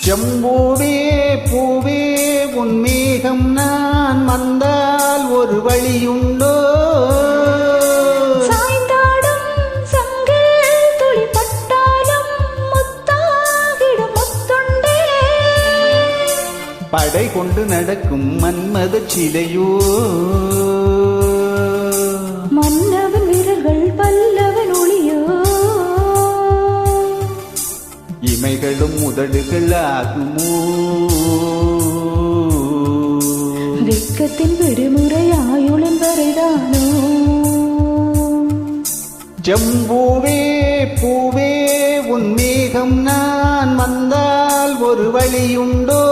செம்பூவே பூவே உன் மேகம் நான் வந்தால் ஒரு வழியுண்டோ? படை கொண்டு நடக்கும் மன்மத சிலையோ? மன்னவன் இமைகளும் உதடுகள் ஆகுமோ வெட்கத்தின் விடுமுறை ஆயுளன் வரைதானோ செம்பூவே பூவே உன் மேகம் நான் வந்தால் ஒரு வழியுண்டோ?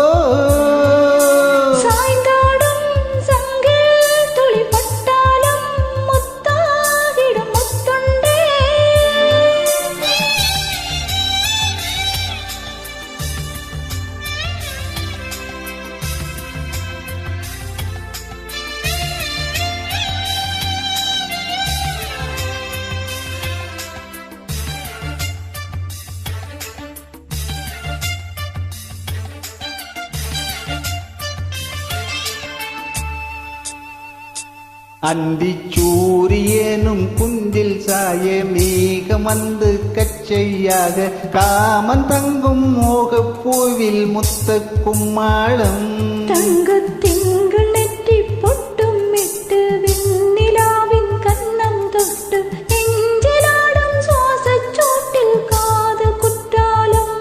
அந்தி சூரியனும் குந்தில் சாய மேகம் வந்து கச்சையாக காமன் தங்கும் மோகப் பூவில் முத்த கும்மாளம். தங்கத் திங்கள் நெற்றி பொட்டும் இட்டு வெண்ணிலாவின் கன்னம் தொட்டு நெஞ்சிலாடும் சுவாசச் சோட்டில் காது குற்றாலம்.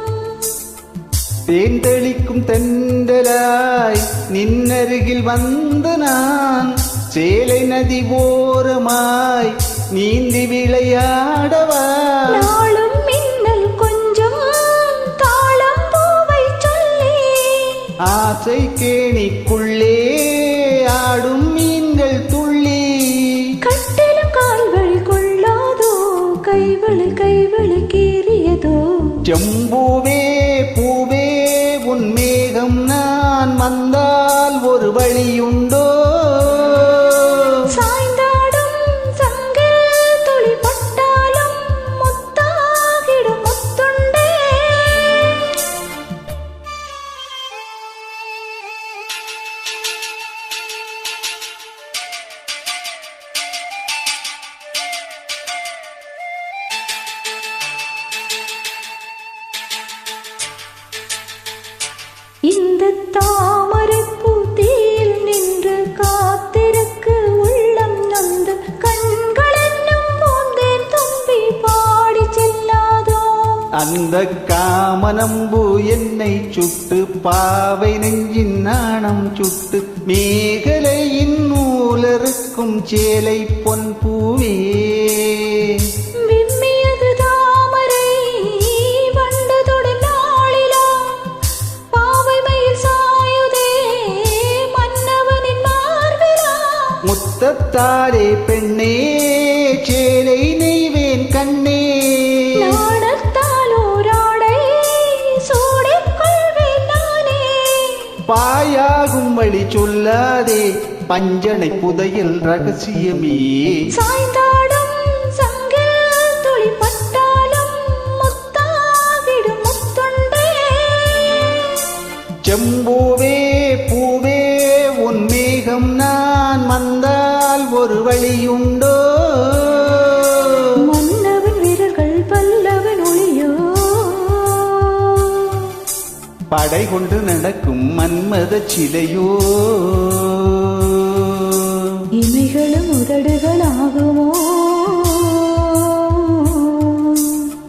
தென்றலாய் நின்னருகில் வந்து நான் சேலை நதி ஓரமாய் நீந்தி விளையாடவா? நாளும் மின்னல் கொஞ்சம் தாளம் பூவை சொல்லி. ஆசை கேணிக்குள்ளே ஆடும் மீன்கள் துள்ளி. கட்டிலும் கால்வழி கொள்ளாதோ கைவழி கைவழி கீறியதோ. செம்பூவே பூவே உன் மேகம் நான் வந்தால் ஒரு வழியுண்டோ? அந்த காமனம்பு என்னை சுட்டு பாவை நெஞ்சின் நாணம் சுட்டு மேகலையின் நூலருக்கும் சேலை பொன் பூவே. முத்தத்தாரே பெண்ணே சேலை பாயாகும் வழி சொல்லாதே. பஞ்சனை புதையல் ரகசியமே. சாய்ந்தாடும் செம்பூவே பூவே உன் மேகம் நான் வந்தால் ஒரு வழியுண்டோ. படை கொண்டு நடக்கும் மன்மத சிலையோ? இமைகளும் உதடுகளாகுமோ?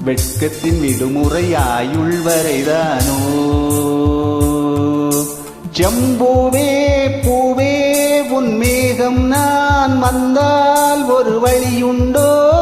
வெட்கத்தின் விடுமுறை ஆயுள் வரைதானோ? செம்பூவே பூவே உன் மேகம் நான் வந்தால் ஒரு வழியுண்டோ?